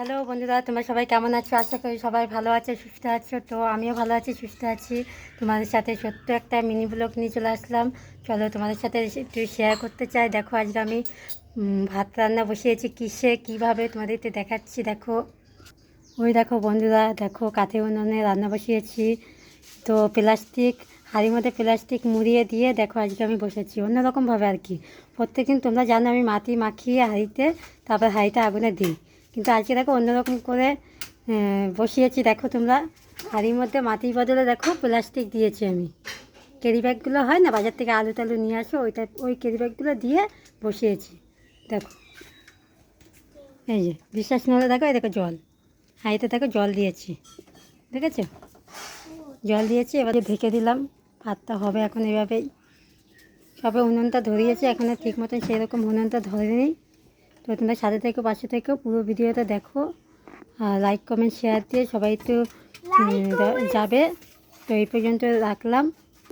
Hello বন্ধুরা, তোমরা সবাই কেমন আছো? আশা করি সবাই ভালো আছে, সুস্থ আছো। তো আমিও ভালো আছি, সুস্থ আছি। তোমাদের সাথে ছোট্ট একটা মিনি ব্লগ নিয়ে চলে আসলাম। চলো তোমাদের সাথে একটু শেয়ার করতে চাই। দেখো, আজকে আমি ভাত রান্না বসিয়েছি। কিসে, কীভাবে তোমাদেরকে দেখাচ্ছি, দেখো। ওই দেখো বন্ধুরা, দেখো কাঠে উনুনে রান্না বসিয়েছি। তো প্লাস্টিক হাঁড়ির মধ্যে প্লাস্টিক মুড়িয়ে দিয়ে দেখো আজকে আমি বসেছি। অন্যরকমভাবে আর কি। প্রত্যেকদিন তোমরা জানো আমি মাটি মাখিয়ে হাঁড়িতে, তারপর হাঁড়িটা আগুনে দিই। কিন্তু আজকে দেখো অন্যরকম করে বসিয়েছি। দেখো তোমরা, হাঁড়ির মধ্যে মাটির বদলে দেখো প্লাস্টিক দিয়েছি আমি। ক্যারি ব্যাগগুলো হয় না, বাজার থেকে আলু টালু নিয়ে আসো, ওইটা, ওই ক্যারি ব্যাগগুলো দিয়ে বসিয়েছি। দেখো, এই যে, বিশ্বাস না হলে দেখো, এই দেখো জল। হাঁড়িতে দেখো জল দিয়েছি, দেখেছ? জল দিয়েছি, এবারে ঢেকে দিলাম ভাতটা হবে এখন এভাবেই। সবে উনুনটা ধরিয়েছে এখনও ঠিক মতন সেরকম উনুনটা ধরেনি। তো তোমরা সাথে থেকে পাশে থেকেও পুরো ভিডিওটা দেখো। আর লাইক কমেন্ট শেয়ার দিয়ে সবাই তো যাবে। তো এই পর্যন্ত রাখলাম।